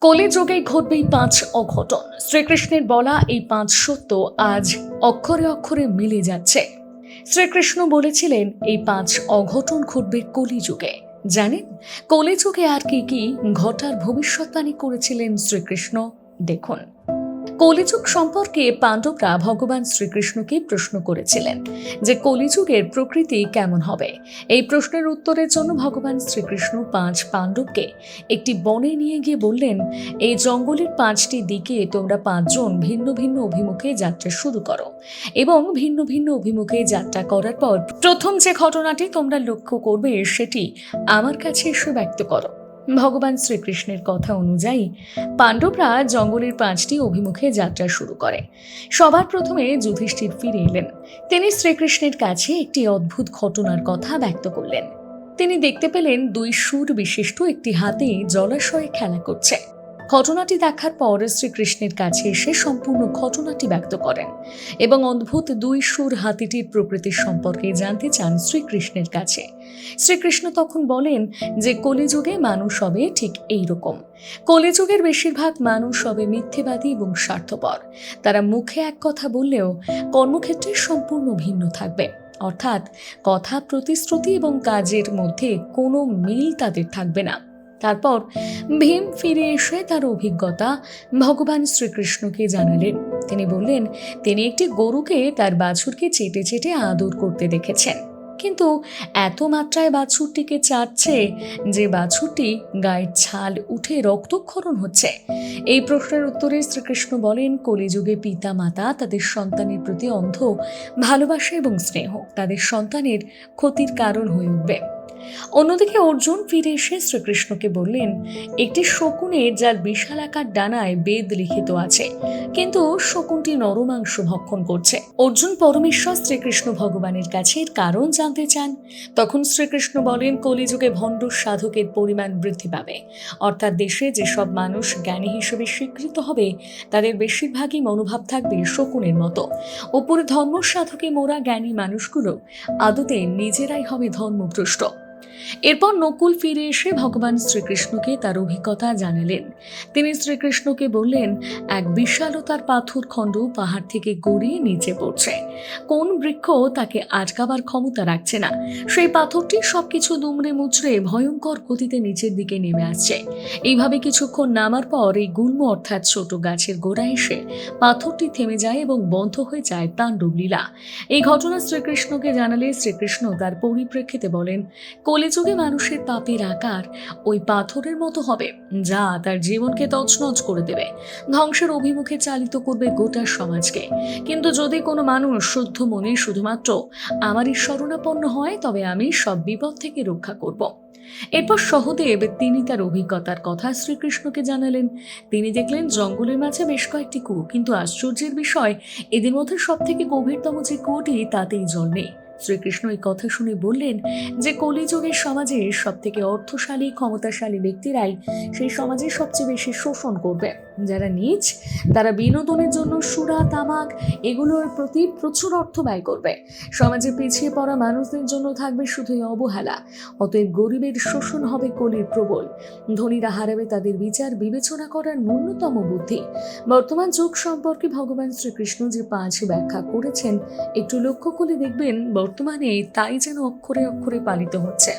কলিযুগে ঘটবেই পাঁচ অঘটন। শ্রীকৃষ্ণের বলা এই পাঁচ সত্য আজ অক্ষরে অক্ষরে মিলে যাচ্ছে। শ্রীকৃষ্ণ বলেছিলেন, এই পাঁচ অঘটন ঘটবে কলিযুগে। জানেন, কলিযুগে আর কি কি ঘটার ভবিষ্যৎবাণী করেছিলেন শ্রীকৃষ্ণ? দেখুন। কলিযুগ সম্পর্কে পাণ্ডবরা ভগবান শ্রীকৃষ্ণকে প্রশ্ন করেছিলেন যে কলিযুগের প্রকৃতি কেমন হবে? এই প্রশ্নের উত্তরের জন্য ভগবান শ্রীকৃষ্ণ পাঁচ পাণ্ডবকে একটি বনে নিয়ে গিয়ে বললেন, এই জঙ্গলের পাঁচটি দিকে তোমরা পাঁচজন ভিন্ন ভিন্ন অভিমুখে যাত্রা শুরু করো এবং ভিন্ন ভিন্ন অভিমুখে যাত্রা করার পর প্রথম যে ঘটনাটি তোমরা লক্ষ্য করবে সেটি আমার কাছে এসে ব্যক্ত করো। ভগবান শ্রীকৃষ্ণের কথা অনুযায়ী পাণ্ডবরা জঙ্গলের পাঁচটি অভিমুখে যাত্রা শুরু করে। সবার প্রথমে যুধিষ্ঠির ফিরে এলেন। তিনি শ্রীকৃষ্ণের কাছে একটি অদ্ভুত ঘটনার কথা ব্যক্ত করলেন। তিনি দেখতে পেলেন দুই সুর বিশিষ্ট একটি হাতি জলাশয়ে খেলা করছে। ঘটনাটি দেখার পর শ্রীকৃষ্ণের কাছে এসে সম্পূর্ণ ঘটনাটি ব্যক্ত করেন এবং অদ্ভুত দুই সুর হাতিটির প্রকৃতির সম্পর্কে জানতে চান শ্রীকৃষ্ণের কাছে। শ্রীকৃষ্ণ তখন বলেন যে, কলিযুগে মানুষ হবে ঠিক এই রকম কলিযুগের বেশিরভাগ মানুষ হবে মিথ্যেবাদী এবং স্বার্থপর। তারা মুখে এক কথা বললেও কর্মক্ষেত্রে সম্পূর্ণ ভিন্ন থাকবে। অর্থাৎ কথা, প্রতিশ্রুতি এবং কাজের মধ্যে কোনো মিল তাদের থাকবে না। তারপর ভীম ফিরে এসে তার অভিজ্ঞতা ভগবান শ্রীকৃষ্ণকে জানালেন। তিনি বললেন, তিনি একটি গরুকে তার বাছুরকে চেটে চেটে আদর করতে দেখেছেন। কিন্তু এত মাত্রায় বাছুরটিকে চাটছে যে বাছুরটি গায়ের ছাল উঠে রক্তক্ষরণ হচ্ছে। এই প্রশ্নের উত্তরে শ্রীকৃষ্ণ বলেন, কলিযুগে পিতা মাতা তাদের সন্তানের প্রতি অন্ধ, ভালোবাসা এবং স্নেহ তাদের সন্তানের ক্ষতির কারণ হয়ে উঠবে। অন্যদিকে অর্জুন ফিরে এসে শ্রীকৃষ্ণকে বললেন, একটি শকুনের যার বিশাল আকার ডানায় বেদ লিখিত আছে, কিন্তু শকুনটি নরমাংস ভক্ষণ করছে। অর্জুন পরমেশ্বর শ্রীকৃষ্ণ ভগবানের কাছে এর কারণ জানতে চান। তখন শ্রীকৃষ্ণ বলেন, কলিযুগে ভণ্ড সাধকের পরিমাণ বৃদ্ধি পাবে। অর্থাৎ দেশে যেসব মানুষ জ্ঞানী হিসেবে স্বীকৃত হবে, তাদের বেশিরভাগই মনোভাব থাকবে শকুনের মতো। ওপরে ধর্ম সাধকে মোরা জ্ঞানী মানুষগুলো, আদতে নিজেরাই হবে ধর্মভ্রষ্ট। এরপর নকুল ফিরে এসে ভগবান শ্রীকৃষ্ণকে তার অভিজ্ঞতা জানালেন। তিনি শ্রীকৃষ্ণকে বললেন, এক বিশালতার পাথর খণ্ড পাহাড় থেকে গড়িয়ে নিচে পড়ছে। কোন বৃক্ষ তাকে আটকাবার ক্ষমতা রাখছে না। সেই পাথরটি সবকিছু দুমড়ে মুচড়ে ভয়ঙ্কর গতিতে নিচের দিকে নেমে আসছে। এইভাবে কিছুক্ষণ নামার পর এই গুল্ম অর্থাৎ ছোট গাছের গোড়া এসে পাথরটি থেমে যায় এবং বন্ধ হয়ে যায় তাণ্ডব লীলা। এই ঘটনা শ্রীকৃষ্ণকে জানালে শ্রীকৃষ্ণ তার পরিপ্রেক্ষিতে বলেন কলিযুগে মানুষের পাপের আকার ওই পাথরের মতো হবে, যা তার জীবনকে তছনছ করে দেবে। ধ্বংসের অভিমুখে চালিত করবে গোটা সমাজকে। কিন্তু যদি কোনো মানুষ শুদ্ধ মনে শুধুমাত্র আমারই শরণাপন্ন হয়, তবে আমি সব বিপদ থেকে রক্ষা করব। এরপর সহদেব তিনি তার অভিজ্ঞতার কথা শ্রীকৃষ্ণকে জানালেন। তিনি দেখলেন জঙ্গলের মাঝে বেশ কয়েকটি কুয়ো কিন্তু আশ্চর্যের বিষয়, এদের মধ্যে সব থেকে গভীরতম যে কুয়োটি তাতেই জল নেই। শ্রীকৃষ্ণ এই কথা শুনে বললেন যে কলিযুগের সমাজে সব থেকে অর্থশালী, ক্ষমতাশালী ব্যক্তিরাই সেই সমাজে সবচেয়ে বেশি শোষণ করবে। যারা নিজ, তারা বিনোদনের জন্য সুরা, তামাক এগুলোর প্রতি প্রচুর অর্থ ব্যয় করবে। সমাজে পিছিয়ে পড়া মানুষদের জন্য থাকবে শুধুই অবহেলা। অতএব গরিবের শোষণ হবে কলির প্রবল। ধনীরা হারাবে তাদের বিচার, বিবেচনা করার ন্যূনতম বুদ্ধি। বর্তমান যুগ সম্পর্কে ভগবান শ্রীকৃষ্ণ যে পাঁচ ব্যাখ্যা করেছেন, একটু লক্ষ্য করে দেখবেন বর্তমানে তাই যেন অক্ষরে অক্ষরে পালিত হচ্ছে।